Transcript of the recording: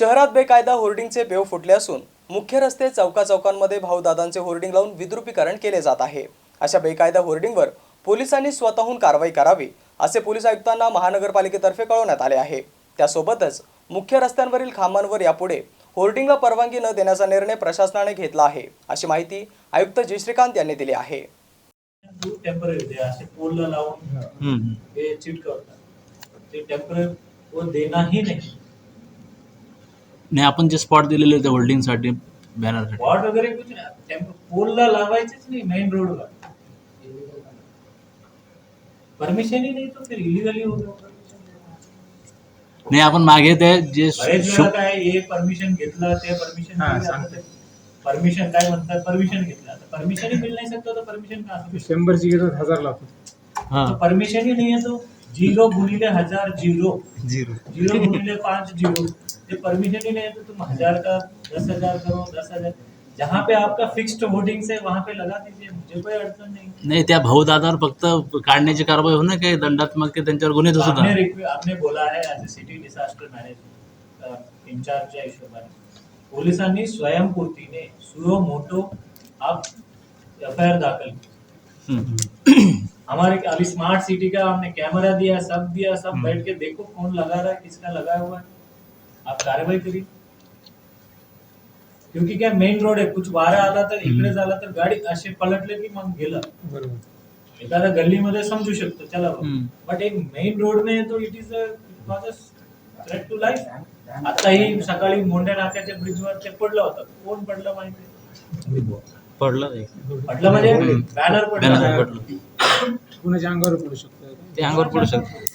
शहरात बेकायदा होर्डिंगचे पेव फुटले असून मुख्य रस्ते चौका चौकांमध्ये भाऊदादांचे होर्डिंग लावून विद्रुपीकरण केले जात आहे. अशा बेकायदा होर्डिंगवर पोलिसांनी स्वतःहून कारवाई करावी असे पोलीस आयुक्तांना महानगरपालिकेतर्फे कळवण्यात आले आहे. त्यासोबतच मुख्य रस्त्यांवरील खांबांवर यापुढे होर्डिंगला परवानगी न देण्याचा निर्णय प्रशासनाने घेतला आहे अशी माहिती आयुक्त जय श्रीकांत यांनी दिली आहे. टेंपररी असे पोलला लावून चिटकवतात ते टेंपररी वो देनाही नाही. नाही आपण जे स्पॉट दिलेले होते होल्डिंगसाठी बॅनरसाठी वॉर्ड वगैरे कुछ नाही. टेम्प- पोलला लावायचेच नाही मेन रोडवर परमिशन ही नाही तो फिर इलिगली होतो. नाही आपण मागे ते जे बरेच शु- वेळा काय हे परमिशन घेतलं ते परमिशन परमिशन काय म्हणतात परमिशन घेतलं. आता परमिशन ही मिल नाही सकता तो परमिशन का असू शंभरची घेतात हजार लावतात. हा. परमिशन ही नहीं है तो. जीरो गुणिले हजार जीरो. झिरो जीरो गुणिले पाँच जीरो. ये परमिशन ही नहीं है तो तुम हज़ार का दस हज़ार करो दस हज़ार। जहाँ पे आपका फिक्स्ड होर्डिंग्स है वहाँ पे लगा दीजिए मुझे कोई अड़चन नहीं। नाही त्या भाऊदादावर फक्त काढण्याची कारवाई होणार काही दंडात्मक ते त्यांच्यावर गुन्हे तो सुद्धा आपने रिक्वे- आपने बोला है as a city disaster management इंचार्जच्या हिशोबाने पोलिसांनी स्वयंपूर्तीने सुरो मोटो आप एफ़ आई आर दाखल की। हम्म. हमारे अभी स्मार्ट सिटी का हमने कैमरा दिया सब दिया सब बैठ के देखो कौन लगा रहा है किसका लगाया हुआ है। आप कार्रवाई करिए। क्योंकि क्या मेन रोड आहे कुछ वारा आला तर इकडे झाला तर गाडी असे पलटले की मग गेलं. बरोबर. एखाद्या गल्लीमध्ये समजू शकतो चला. बट एक मेन रोड में तो it is a threat to life आताही सकाळी मोंढ्या नाक्याच्या ब्रिजवर ते पडलं होतं. कोण पडलं माहिती पडलं. पडलं म्हणजे बॅनर पडलं. पडलं. कुणाच्या अंगावर पडू शकतो? ते अंगावर पडू शकतं.